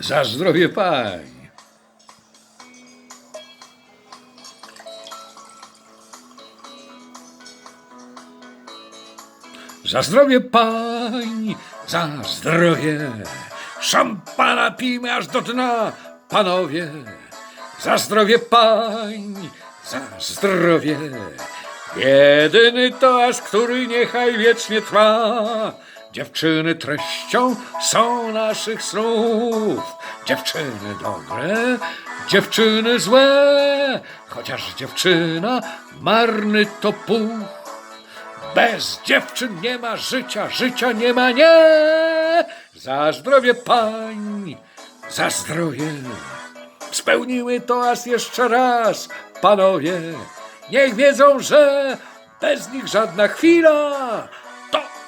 Za zdrowie pań. Za zdrowie pań, za zdrowie. Szampana pijmy aż do dna, panowie. Za zdrowie pań, za zdrowie. Jedyny toast, który niechaj wiecznie trwa. Dziewczyny treścią są naszych snów. Dziewczyny dobre, dziewczyny złe. Chociaż dziewczyna marny to. Bez dziewczyn nie ma życia, życia nie ma nie. Za zdrowie pań, za zdrowie. Spełniły toast jeszcze raz, panowie. Niech wiedzą, że bez nich żadna chwila to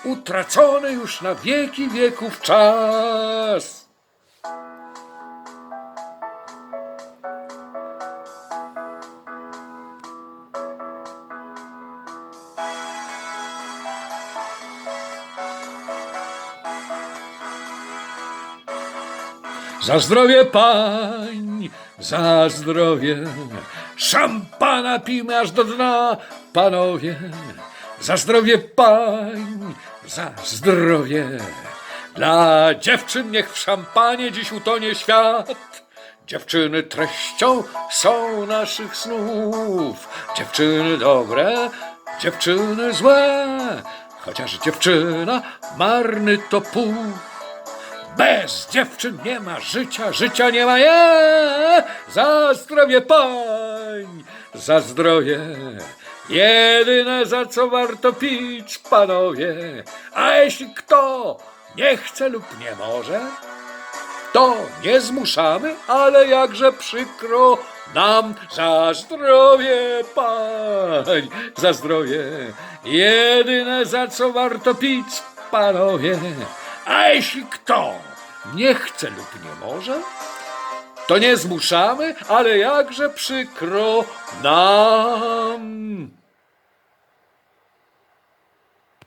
utracony już na wieki wieków czas. Za zdrowie pań, za zdrowie. Szampana pijmy aż do dna, panowie. Za zdrowie pań, za zdrowie. Dla dziewczyn niech w szampanie dziś utonie świat. Dziewczyny treścią są naszych snów. Dziewczyny dobre, dziewczyny złe. Chociaż dziewczyna marny to puch. Bez dziewczyn nie ma życia, życia nie ma je. Za zdrowie pań, za zdrowie. Jedyne za co warto pić, panowie. A jeśli kto nie chce lub nie może, to nie zmuszamy, ale jakże przykro nam za zdrowie pań, za zdrowie. Jedyne za co warto pić, panowie. A jeśli kto nie chce lub nie może, to nie zmuszamy, ale jakże przykro nam.